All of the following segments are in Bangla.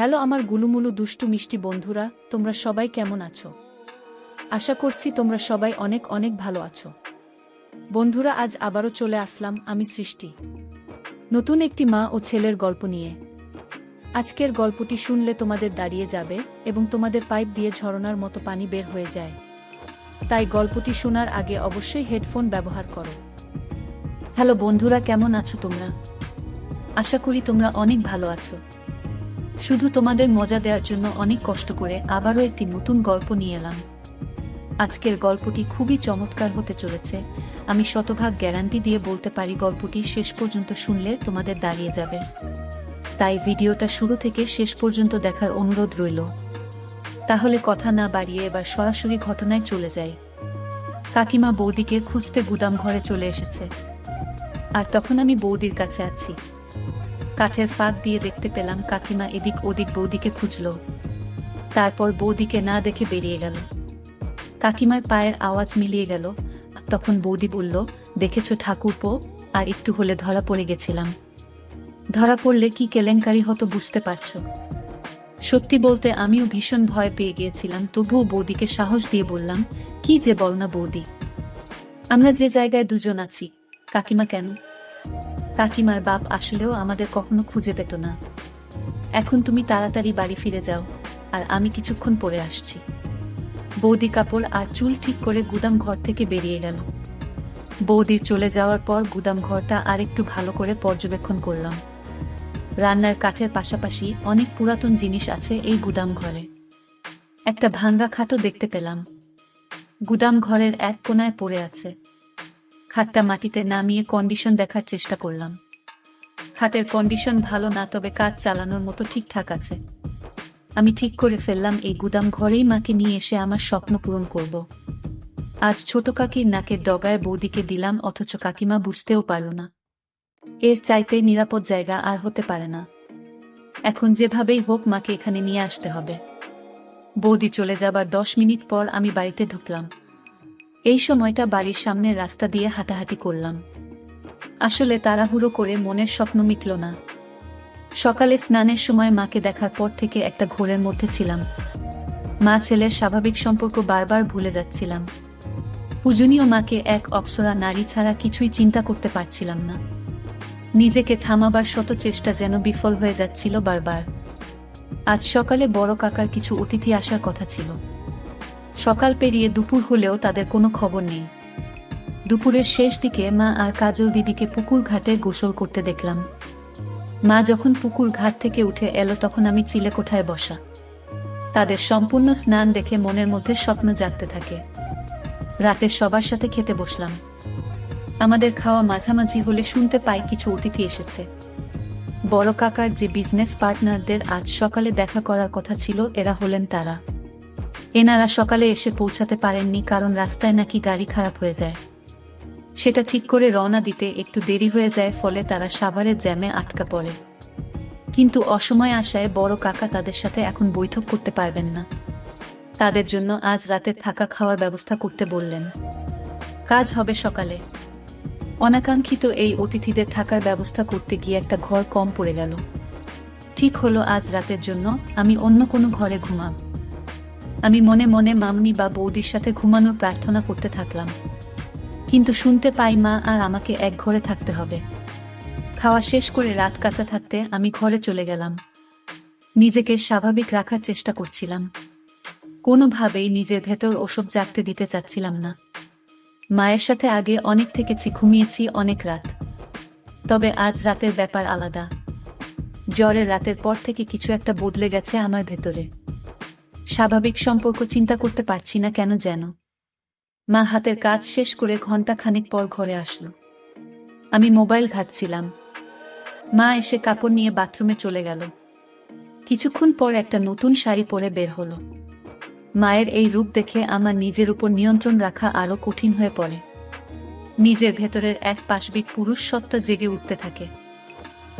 হ্যালো আমার গুলুমুলু দুষ্টু মিষ্টি বন্ধুরা, তোমরা সবাই কেমন আছো? আশা করছি তোমরা সবাই অনেক অনেক ভালো আছো। বন্ধুরা, আজ আবারও চলে আসলাম আমি সৃষ্টি। নতুন একটি মা ও ছেলের গল্প নিয়ে। আজকের গল্পটি শুনলে তোমাদের দাঁড়িয়ে যাবে এবং তোমাদের পাইপ দিয়ে ঝরনার মতো পানি বের হয়ে যায়। তাই গল্পটি শোনার আগে অবশ্যই হেডফোন ব্যবহার করো। হ্যালো বন্ধুরা, কেমন আছো তোমরা? আশা করি তোমরা অনেক ভালো আছো। শুধু তোমাদের মজা দেওয়ার জন্য অনেক কষ্ট করে আবারও একটি নতুন গল্প নিয়ে এলাম। আজকের গল্পটি খুবই চমৎকার হতে চলেছে। আমি শতভাগ গ্যারান্টি দিয়ে বলতে পারি গল্পটি শেষ পর্যন্ত শুনলে তোমাদের দাঁড়িয়ে যাবে। তাই ভিডিওটা শুরু থেকে শেষ পর্যন্ত দেখার অনুরোধ রইল। তাহলে কথা না বাড়িয়ে এবার সরাসরি ঘটনায় চলে যাই। কাকিমা বৌদিকে খুঁজতে গুদাম ঘরে চলে এসেছে। আর তখন আমি বৌদির কাছে আছি। কাঠের ফাঁক দিয়ে দেখতে পেলাম কাকিমা এদিক ওদিক বৌদিকে খুঁজল। তারপর বৌদিকে না দেখে বেরিয়ে গেল। কাকিমার পায়ের আওয়াজ মিলিয়ে গেল। তখন বৌদি বলল, দেখেছ ঠাকুরপো আর একটু হলে ধরা পড়ে গেছিলাম। ধরা পড়লে কি কেলেঙ্কারি হতো বুঝতে পারছ? সত্যি বলতে আমিও ভীষণ ভয় পেয়ে গিয়েছিলাম, তবুও বৌদিকে সাহস দিয়ে বললাম, কি যে বল না বৌদি। আমরা যে জায়গায় দুজন আছি, কাকিমা কেন? কাকিমার বাপ আসলেও আমাদের কখনো খুঁজে পেত না। এখন তুমি তাড়াতাড়ি বাড়ি ফিরে যাও, আর আমি কিছুক্ষণ পরে আসছি। বৌদি কাপড় আর চুল ঠিক করে গুদাম ঘর থেকে বেরিয়ে গেল। বৌদির চলে যাওয়ার পর গুদাম ঘরটা আরেকটু ভালো করে পর্যবেক্ষণ করলাম। রান্নার কাঠের পাশাপাশি অনেক পুরাতন জিনিস আছে এই গুদাম ঘরে। একটা ভাঙ্গা খাটও দেখতে পেলাম। গুদাম ঘরের এক কোনায় পড়ে আছে। খাটটা মাটিতে নামিয়ে কন্ডিশন দেখার চেষ্টা করলাম। খাটের কন্ডিশন ভালো না, তবে কাজ চালানোর মতো ঠিকঠাক আছে। আমি ঠিক করে ফেললাম, এই গুদাম ঘরেই মাকে নিয়ে এসে আমার স্বপ্ন পূরণ করব। আজ ছোট কাকির নাকের ডগায় বৌদিকে দিলাম, অথচ কাকিমা বুঝতেও পারল না। এর চাইতে নিরাপদ জায়গা আর হতে পারে না। এখন যেভাবেই হোক মাকে এখানে নিয়ে আসতে হবে। বৌদি চলে যাবার দশ মিনিট পর আমি বাড়িতে ঢুকলাম। এই সময়টা বাড়ির সামনের রাস্তা দিয়ে হাঁটাহাঁটি করলাম। আসলে তাড়াহুড়ো করে মনের স্বপ্ন মিটল না। সকালে স্নানের সময় মাকে দেখার পর থেকে একটা ঘোরের মধ্যে ছিলাম। মা ছেলের স্বাভাবিক সম্পর্ক বারবার ভুলে যাচ্ছিলাম। পূজনীয় মাকে এক অপ্সরা নারী ছাড়া কিছুই চিন্তা করতে পারছিলাম না। নিজেকে থামাবার শত চেষ্টা যেন বিফল হয়ে যাচ্ছিল বারবার। আজ সকালে বড় কাকার কিছু অতিথি আসার কথা ছিল। সকাল পেরিয়ে দুপুর হলেও তাদের কোনো খবর নেই। দুপুরের শেষ দিকে মা আর কাজল দিদিকে পুকুর ঘাটে গোসল করতে দেখলাম। মা যখন পুকুর ঘাট থেকে উঠে এলো তখন আমি চিলে কোঠায় বসা। তাদের সম্পূর্ণ স্নান দেখে মনের মধ্যে স্বপ্ন জাগতে থাকে। রাতে সবার সাথে খেতে বসলাম। আমাদের খাওয়া মাঝামাঝি হলে শুনতে পাই কিছু অতিথি এসেছে। বড় কাকার যে বিজনেস পার্টনারদের আজ সকালে দেখা করার কথা ছিল, এরা হলেন তারা। এনারা সকালে এসে পৌঁছাতে পারেননি কারণ রাস্তায় নাকি গাড়ি খারাপ হয়ে যায়। সেটা ঠিক করে রওনা দিতে একটু দেরি হয়ে যায় ফলে তারা সাভারের জ্যামে আটকা পড়ে। কিন্তু অসময় আসায় বড় কাকা তাদের সাথে এখন বৈঠক করতে পারবেন না। তাদের জন্য আজ রাতে থাকা খাওয়ার ব্যবস্থা করতে বললেন। কাজ হবে সকালে। অনাকাঙ্ক্ষিত এই অতিথিদের থাকার ব্যবস্থা করতে গিয়ে একটা ঘর কম পড়ে গেল। ঠিক হলো আজ রাতের জন্য আমি অন্য কোনো ঘরে ঘুমাব। আমি মনে মনে মামনি বা বৌদির সাথে ঘুমানোর প্রার্থনা করতে থাকলাম। কিন্তু শুনতে পাই মা আর আমাকে এক ঘরে থাকতে হবে। খাওয়া শেষ করে রাত কাঁচা থাকতে আমি ঘরে চলে গেলাম। নিজেকে স্বাভাবিক রাখার চেষ্টা করছিলাম। কোনোভাবেই নিজের ভেতর ওসব জাগতে দিতে চাচ্ছিলাম না। মায়ের সাথে আগে অনেক থেকেছি, ঘুমিয়েছি অনেক রাত। তবে আজ রাতের ব্যাপার আলাদা। জ্বরের রাতের পর থেকে কিছু একটা বদলে গেছে আমার ভেতরে। স্বাভাবিক সম্পর্ক চিন্তা করতে পারছি না কেন যেন। মা হাতের কাজ শেষ করে ঘণ্টা খানিক পর ঘরে আসলো। আমি মোবাইল ঘাটছিলাম। মা এসে কাপড় নিয়ে বাথরুমে চলে গেল। কিছুক্ষণ পর একটা নতুন শাড়ি পরে বের হলো। মায়ের এই রূপ দেখে আমার নিজের উপর নিয়ন্ত্রণ রাখা আরও কঠিন হয়ে পড়ে। নিজের ভেতরের এক পাশবিক পুরুষ সত্তা জেগে উঠতে থাকে।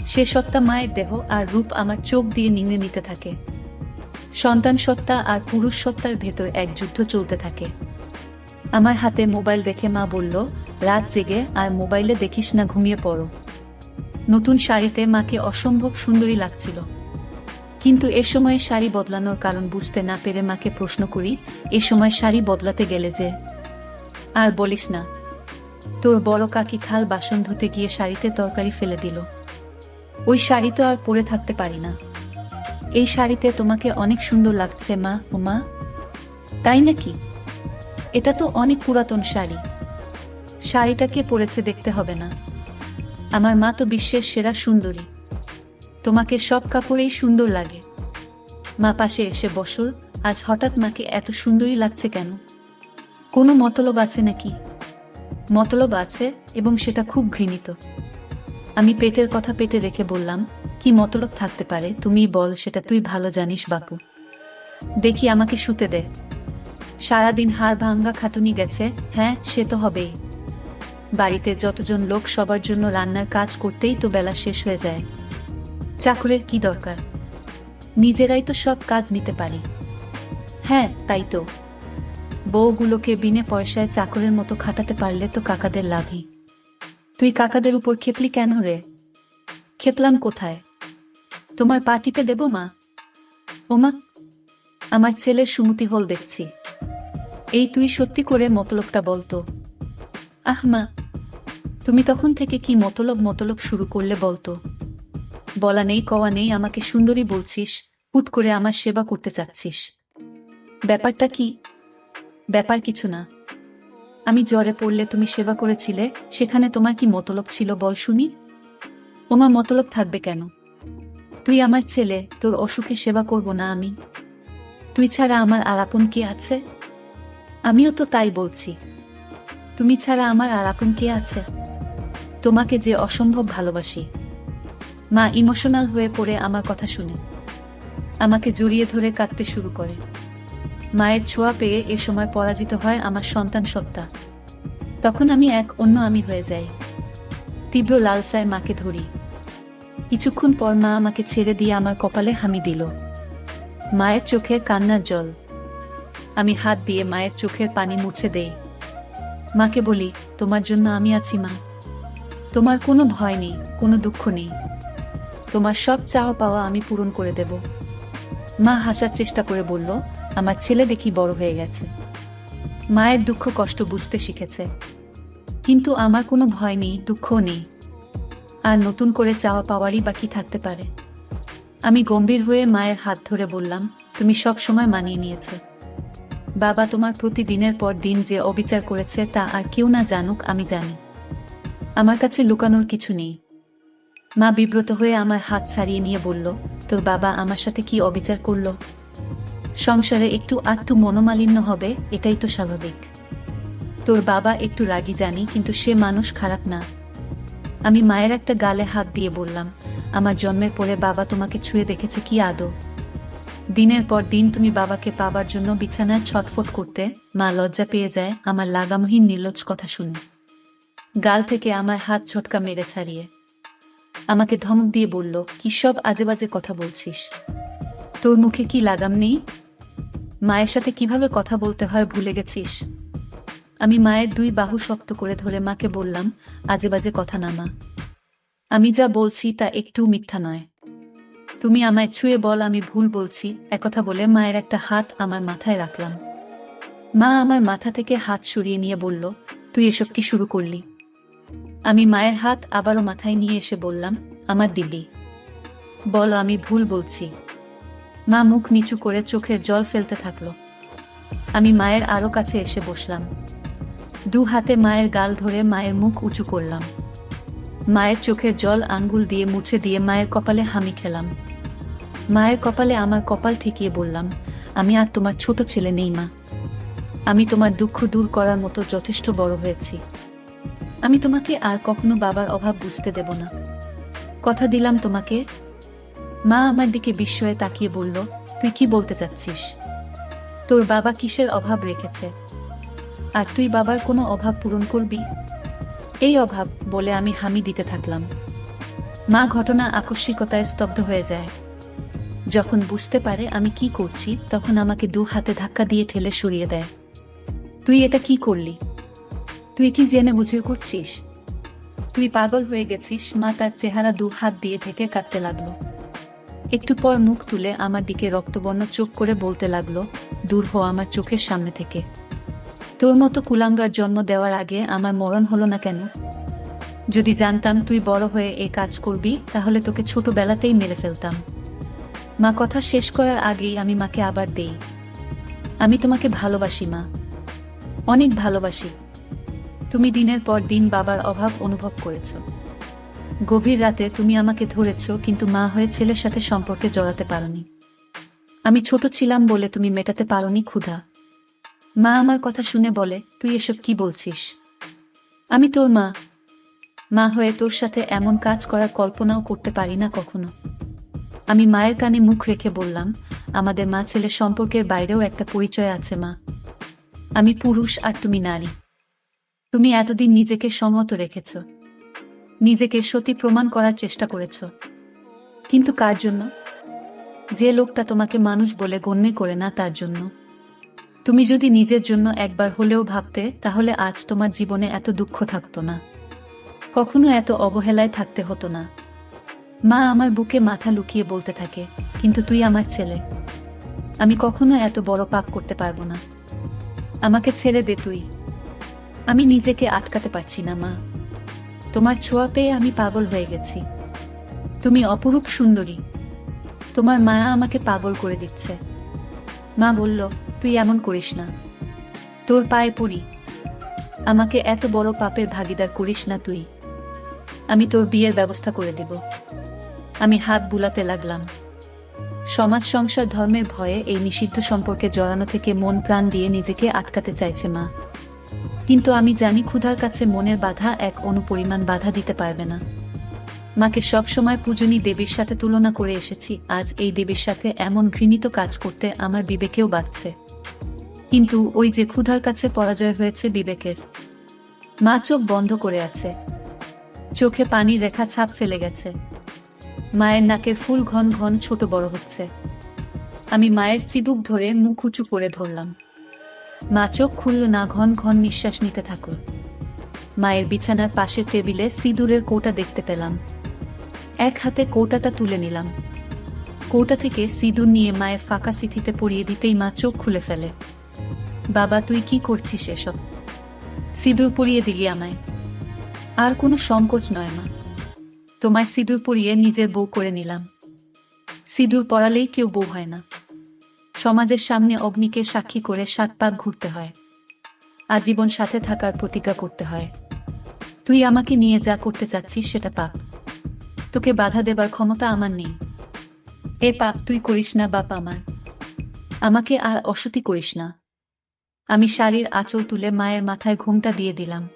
সে সত্তা মায়ের দেহ আর রূপ আমার চোখ দিয়ে নিংড়ে নিতে থাকে। সন্তান সত্তা আর পুরুষ সত্তার ভেতর এক যুদ্ধ চলতে থাকে। আমার হাতে মোবাইল দেখে মা বলল, রাত জেগে আর মোবাইলে দেখিস না ঘুমিয়ে পড়ো। নতুন শাড়িতে মাকে অসম্ভব সুন্দরী লাগছিল। কিন্তু এ সময় শাড়ি বদলানোর কারণ বুঝতে না পেরে মাকে প্রশ্ন করি, এ সময় শাড়ি বদলাতে গেলে যে? আর বলিস না। তোর বড় কাকি খাল বাসন ধুতে গিয়ে শাড়িতে তরকারি ফেলে দিল। ওই শাড়ি তো আর পরে থাকতে পারি না। এই শাড়িতে তোমাকে অনেক সুন্দর লাগছে মা ও মা তাই নাকি? এটা তো অনেক পুরাতন শাড়ি। শাড়িটাকে পরেছে দেখতে হবে না। আমার মা তো বিশ্বের সেরা সুন্দরী। তোমাকে সব কাপড়েই সুন্দর লাগে। মা পাশে এসে বসল, আজ হঠাৎ মাকে এত সুন্দরী লাগছে কেন? কোনো মতলব আছে নাকি? মতলব আছে এবং সেটা খুব ঘৃণিত। আমি পেটের কথা পেটে রেখে বললাম, কি মতলব থাকতে পারে? তুমি বল, সেটা তুই ভালো জানিস, বাপু। দেখি আমাকে শুতে দে। সারাদিন হাড় ভাঙ্গা খাটুনি গেছে হ্যাঁ সে তো হবেই। বাড়িতে যতজন লোক, সবার জন্য রান্নার কাজ করতেই তো বেলা শেষ হয়ে যায়। চাকরের কি দরকার? নিজেরাই তো সব কাজ নিতে পারি। হ্যাঁ তাই তো। বউগুলোকে বিনে পয়সায় চাকরের মতো খাটাতে পারলে তো কাকাদের লাভই। তুই কাকাদের উপর খেপলি কেন রে? খেপলাম কোথায়? তোমার পা টিপে দেব মা? ওমা, আমার ছেলের সুমতি হল দেখছি। এই তুই সত্যি করে মতলবটা বলতো আহ মা, তুমি তখন থেকে কি মতলব মতলব শুরু করলে বলতো বলা নেই, কওয়া নেই, আমাকে সুন্দরী বলছিস, হুট করে আমার সেবা করতে চাচ্ছিস। ব্যাপারটা কি? ব্যাপার কিছু না। আমি জ্বরে পড়লে তুমি সেবা করেছিলে, সেখানে তোমার কি মতলব ছিল বল শুনি? ওমা, মতলব থাকবে কেন? তুই আমার ছেলে, তোর অসুখে সেবা করব না আমি। তুই ছাড়া আমার আর আপন কে আছে? আমিও তো তাই বলছি। তুমি ছাড়া আমার আর আপন কে আছে? তোমাকে যে অসম্ভব ভালোবাসি। মা, ইমোশনাল হয়ে পড়ে আমার কথা শুনে। আমাকে জড়িয়ে ধরে কাঁদতে শুরু করে। মায়ের ছোঁয়া পেয়ে এ সময় পরাজিত হয় আমার সন্তান সত্তা। তখন আমি এক অন্য আমি হয়ে যাই। তীব্র লালসায় মাকে ধরি। কিছুক্ষণ পর মা আমাকে ছেড়ে দিয়ে আমার কপালে হামি দিল। মায়ের চোখে কান্নার জল। আমি হাত দিয়ে মায়ের চোখের পানি মুছে দেই। মাকে বলি, তোমার জন্য আমি আছি, মা। তোমার কোনো ভয় নেই, কোনো দুঃখ নেই। তোমার সব চাওয়া পাওয়া আমি পূরণ করে দেব। মা হাসার চেষ্টা করে বলল আমার ছেলে দেখি বড় হয়ে গেছে। মায়ের দুঃখ কষ্ট বুঝতে শিখেছে। কিন্তু আমার কোনো ভয় নেই দুঃখ নেই। আর নতুন করে চাওয়া পাওয়ারই বাকি থাকতে পারে। আমি গম্ভীর হয়ে মায়ের হাত ধরে বললাম, তুমি সব সময় মানিয়ে নিয়েছো। বাবা তোমার প্রতিদিনের পর দিন যে অবিচার করেছে তা আর কেউ না জানুক, আমি জানি। আমার কাছে লুকানোর কিছু নেই। মা বিব্রত হয়ে আমার হাত ছাড়িয়ে নিয়ে বলল, তোর বাবা আমার সাথে কি অবিচার করল? সংসারে একটু আটটু মনোমালিন্য হবে, এটাই তো স্বাভাবিক। তোর বাবা একটু রাগী জানি, কিন্তু সে মানুষ খারাপ না। আমি মায়ের একটা গালে হাত দিয়ে বললাম, আমার জন্মের পরে বাবা তোমাকে ছুঁয়ে দেখেছে কি আদৌ? দিনের পর দিন তুমি বাবাকে পাবার জন্য বিছানায় ছটফট করতে, মা লজ্জা পেয়ে যায়, আমার লাগামহীন নির্লজ্জ কথা শুনে। গাল থেকে আমার হাত ছটকা মেরে ছাড়িয়ে। আমাকে ধমক দিয়ে বলল, কি সব আজে বাজে কথা বলছিস? তোর মুখে কি লাগাম নেই? মায়ের সাথে কীভাবে কথা বলতে হয় ভুলে গেছিস? আমি মায়ের দুই বাহু শক্ত করে ধরে মাকে বললাম, আজে বাজে কথা না মা। আমি যা বলছি তা একটু মিথ্যা নয়। তুমি আমায় ছুঁয়ে বল, আমি ভুল বলছি। একথা বলে মায়ের একটা হাত আমার মাথায় রাখলাম। মা আমার মাথা থেকে হাত সরিয়ে নিয়ে বলল, তুই এসব কি শুরু করলি? আমি মায়ের হাত আবারও মাথায় নিয়ে এসে বললাম, আমার দিদি বলো, আমি ভুল বলছি। মা মুখ নিচু করে চোখের জল ফেলতে থাকল। আমি মায়ের আরও কাছে এসে বসলাম। দু হাতে মায়ের গাল ধরে মায়ের মুখ উঁচু করলাম। মায়ের চোখের জল আঙ্গুল দিয়ে মুছে দিয়ে মায়ের কপালে হামি খেলাম। মায়ের কপালে আমার কপাল ঠেকিয়ে বললাম, আমি আর তোমার ছোট ছেলে নেই, মা। আমি তোমার দুঃখ দূর করার মতো যথেষ্ট বড় হয়েছি। আমি তোমাকে আর কখনো বাবার অভাব বুঝতে দেব না। কথা দিলাম তোমাকে মা আমার দিকে বিস্ময়ে তাকিয়ে বলল, তুই কি বলতে চাচ্ছিস? তোর বাবা কিসের অভাব রেখেছে? আর তুই বাবার কোনো অভাব পূরণ করবি? এই অভাব বলে আমি হামি দিতে থাকলাম। মা ঘটনা আকস্মিকতায় স্তব্ধ হয়ে যায়। যখন বুঝতে পারে আমি কি করছি, তখন আমাকে দু হাতে ধাক্কা দিয়ে ঠেলে সরিয়ে দেয়। তুই এটা কি করলি? তুই কি জেনে বুঝে করছিস? তুই পাগল হয়ে গেছিস? মা তার চেহারা দু হাত দিয়ে ঢেকে কাঁদতে লাগল। একটু পর মুখ তুলে আমার দিকে রক্তবর্ণ চোখ করে বলতে লাগল, দূর হো আমার চোখের সামনে থেকে। তোর মতো কুলাঙ্গার জন্ম দেওয়ার আগে আমার মরণ হলো না কেন? যদি জানতাম তুই বড় হয়ে এ কাজ করবি, তাহলে তোকে ছোটবেলাতেই মেরে ফেলতাম। মা, কথা শেষ করার আগেই আমি মাকে আবার দেই। আমি তোমাকে ভালোবাসি, মা। অনেক ভালোবাসি। তুমি দিনের পর দিন বাবার অভাব অনুভব করেছ। গভীর রাতে তুমি আমাকে ধরেছ, কিন্তু মা হয়ে ছেলের সাথে সম্পর্কে জড়াতে পারোনি। আমি ছোট ছিলাম বলে তুমি মেটাতে পারোনি, ক্ষুধা। মা আমার কথা শুনে বলে, তুই এসব কি বলছিস? আমি তোর মা। মা হয়ে তোর সাথে এমন কাজ করার কল্পনাও করতে পারি না কখনো। আমি মায়ের কানে মুখ রেখে বললাম, আমাদের মা ছেলে সম্পর্কের বাইরেও একটা পরিচয় আছে, মা। আমি পুরুষ আর তুমি নারী। তুমি এতদিন নিজেকে সম্মত রেখেছ। নিজেকে সতী প্রমাণ করার চেষ্টা করেছ। কিন্তু কার জন্য? যে লোকটা তোমাকে মানুষ বলে গণ্য করে না তার জন্য। তুমি যদি নিজের জন্য একবার হলেও ভাবতে, তাহলে আজ তোমার জীবনে এত দুঃখ থাকতো না। কখনো এত অবহেলায় থাকতে হতো না। মা আমার বুকে মাথা লুকিয়ে বলতে থাকে, কিন্তু তুই আমার ছেলে। আমি কখনো এত বড় পাপ করতে পারব না। আমাকে ছেড়ে দে তুই। আমি নিজেকে আটকাতে পারছি না, মা। তোমার ছোঁয়া পেয়ে আমি পাগল হয়ে গেছি। তুমি অপরূপ সুন্দরী। তোমার মায়া আমাকে পাগল করে দিচ্ছে। মা বলল, তুই এমন করিস না। তোর পায়ে পড়ি। আমাকে এত বড় পাপের ভাগিদার করিস না তুই। আমি তোর বিয়ের ব্যবস্থা করে দেব। আমি হাত বুলাতে লাগলাম। সমাজ, সংসার, ধর্মের ভয়ে এই নিষিদ্ধ সম্পর্কে জড়ানো থেকে মন প্রাণ দিয়ে নিজেকে আটকাতে চাইছে মা। কিন্তু আমি জানি ক্ষুধার কাছে মনের বাধা এক অনুপরিমাণ বাধা দিতে পারবে না। মাকে সবসময় পূজনী দেবীর সাথে তুলনা করে এসেছি, আজ এই দেবীর সাথে এমন ঘৃণিত কাজ করতে আমার বিবেকেও বাড়ছে কিন্তু ওই যে ক্ষুধার কাছে পরাজয় হয়েছে বিবেকের। মা চোখ বন্ধ করে আছে। চোখে পানি রেখা ছাপ ফেলে গেছে। মায়ের নাকের ফুল ঘন ঘন ছোট বড় হচ্ছে। আমি মায়ের চিবুক ধরে মুখ উঁচু করে ধরলাম। মা চোখ খুলল না, ঘন ঘন নিঃশ্বাস নিতে থাকুন। মায়ের বিছানার পাশের টেবিলে সিঁদুরের কৌটা দেখতে পেলাম। এক হাতে কৌটাটা তুলে নিলাম। কৌটা থেকে সিঁদুর নিয়ে মায়ের ফাঁকা সিথিতে পরিয়ে দিতেই মা চোখ খুলে ফেলে। বাবা, তুই কি করছিস এসব? সিঁদুর পরিয়ে দিলি আমায়। আর কোনো সংকোচ নয় মা। তোমায় সিঁদুর পরিয়ে নিজের বউ করে নিলাম। সিঁদুর পড়ালেই কেউ বউ হয় না। সমাজের সামনে অগ্নিকে সাক্ষী করে সাত পাক ঘুরতে হয়। আজীবন সাথে থাকার প্রতিজ্ঞা করতে হয়। তুই আমাকে নিয়ে যা করতে চাচ্ছিস সেটা পাপ তোকে বাধা দেবার ক্ষমতা আমার নেই। এ পাপ তুই করিস না, বাপ আমার। আমাকে আর অসতি করিস না। আমি শাড়ির আঁচল তুলে মায়ের মাথায় ঘুমটা দিয়ে দিলাম।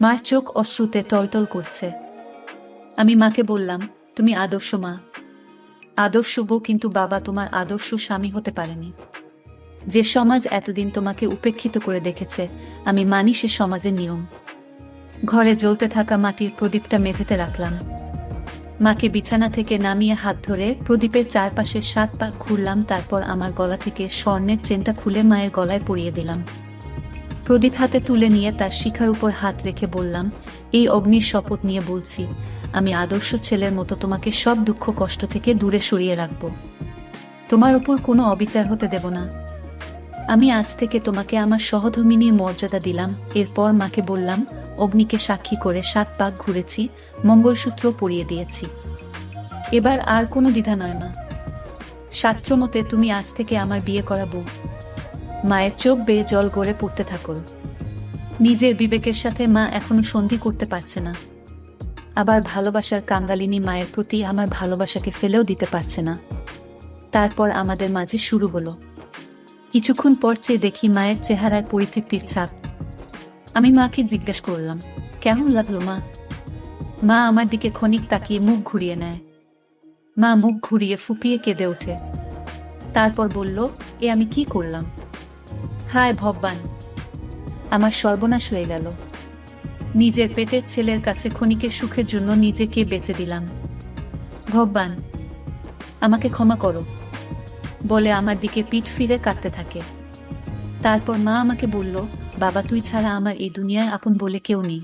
মার চোখ অশ্রুতে টলটল করছে। আমি মাকে বললাম, তুমি আদর্শ মা। আদর্শ বউ কিন্তু বাবা তোমার আদর্শ স্বামী হতে পারেনি। যে সমাজ এতদিন তোমাকে উপেক্ষিত করে দেখেছে, আমি মানি সে সমাজের নিয়ম। ঘরে জ্বলতে থাকা মাটির প্রদীপটা মেঝেতে রাখলাম। মাকে বিছানা থেকে নামিয়ে হাত ধরে প্রদীপের চারপাশে সাত পাক ঘুরলাম তারপর আমার গলা থেকে স্বর্ণের চেনটা খুলে মায়ের গলায় পরিয়ে দিলাম। প্রদীপ হাতে তুলে নিয়ে তার শিখার উপর হাত রেখে বললাম, এই অগ্নির শপথ নিয়ে বলছি। আমি আদর্শ ছেলের মতো তোমাকে সব দুঃখ কষ্ট থেকে দূরে সরিয়ে রাখব। তোমার ওপর কোনো অবিচার হতে দেব না। আমি আজ থেকে তোমাকে আমার সহধর্মিনীর মর্যাদা দিলাম। এরপর মাকে বললাম, অগ্নিকে সাক্ষী করে সাত পাক ঘুরেছি, মঙ্গলসূত্র পরিয়ে দিয়েছি। এবার আর কোনো দ্বিধা নয় মা। শাস্ত্রমতে তুমি আজ থেকে আমার বিয়ে করাবো মায়ের চোখ বেয়ে জল গড়ে পড়তে থাকল নিজের বিবেকের সাথে মা এখনও সন্ধি করতে পারছে না। আবার ভালোবাসার কাঙ্গালিনী মায়ের প্রতি আমার ভালোবাসাকে ফেলেও দিতে পারছে না। তারপর আমাদের মাঝে শুরু হলো। কিছুক্ষণ পর চেয়ে দেখি মায়ের চেহারায় পরিতৃপ্তির ছাপ। আমি মাকে জিজ্ঞেস করলাম, কেমন লাগল মা? মা আমার দিকে ক্ষণিক তাকিয়ে মুখ ঘুরিয়ে নেয়। মা মুখ ঘুরিয়ে ফুপিয়ে কেঁদে ওঠে। তারপর বলল, এ আমি কি করলাম? হায় ভগবান! আমার সর্বনাশ হয়ে গেল। নিজের পেটের ছেলের কাছে ক্ষণিকের সুখের জন্য নিজেকে বেঁচে দিলাম। ভগবান, আমাকে ক্ষমা করো। বলে আমার দিকে পিঠ ফিরে কাঁদতে থাকে। তারপর মা আমাকে বলল, বাবা, তুই ছাড়া আমার এই দুনিয়ায় আপন বলে কেউ নেই।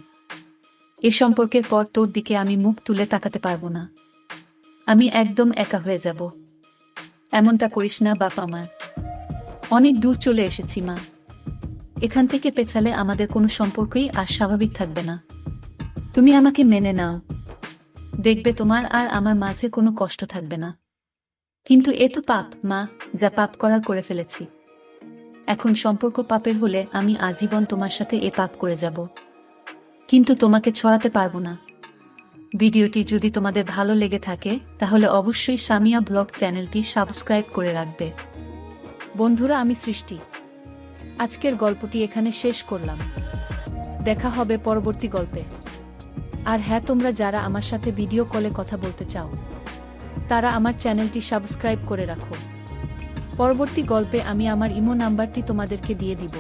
এ সম্পর্কের পর তোর দিকে আমি মুখ তুলে তাকাতে পারব না। আমি একদম একা হয়ে যাব। এমনটা করিস না, বাপ আমার। অনেক দূর চলে এসেছি মা। এখান থেকে পেছালে আমাদের কোনো সম্পর্কই আর স্বাভাবিক থাকবে না। তুমি আমাকে মেনে নাও। দেখবে তোমার আর আমার মাঝে কোনো কষ্ট থাকবে না। কিন্তু এ তো পাপ, মা, যা পাপ করার করে ফেলেছি। এখন সম্পর্ক পাপের হলে আমি আজীবন তোমার সাথে এ পাপ করে যাব। কিন্তু তোমাকে ছড়াতে পারব না। ভিডিওটি যদি তোমাদের ভালো লেগে থাকে, তাহলে অবশ্যই সামিয়া ব্লগ চ্যানেলটি সাবস্ক্রাইব করে রাখবে। বন্ধুরা, আমি সৃষ্টি। আজকের গল্পটি এখানে শেষ করলাম। দেখা হবে পরবর্তী গল্পে। আর হ্যাঁ তোমরা যারা আমার সাথে ভিডিও কলে কথা বলতে চাও, তারা আমার চ্যানেলটি সাবস্ক্রাইব করে রাখো। পরবর্তী গল্পে আমি আমার ইমো নাম্বারটি তোমাদেরকে দিয়ে দিব।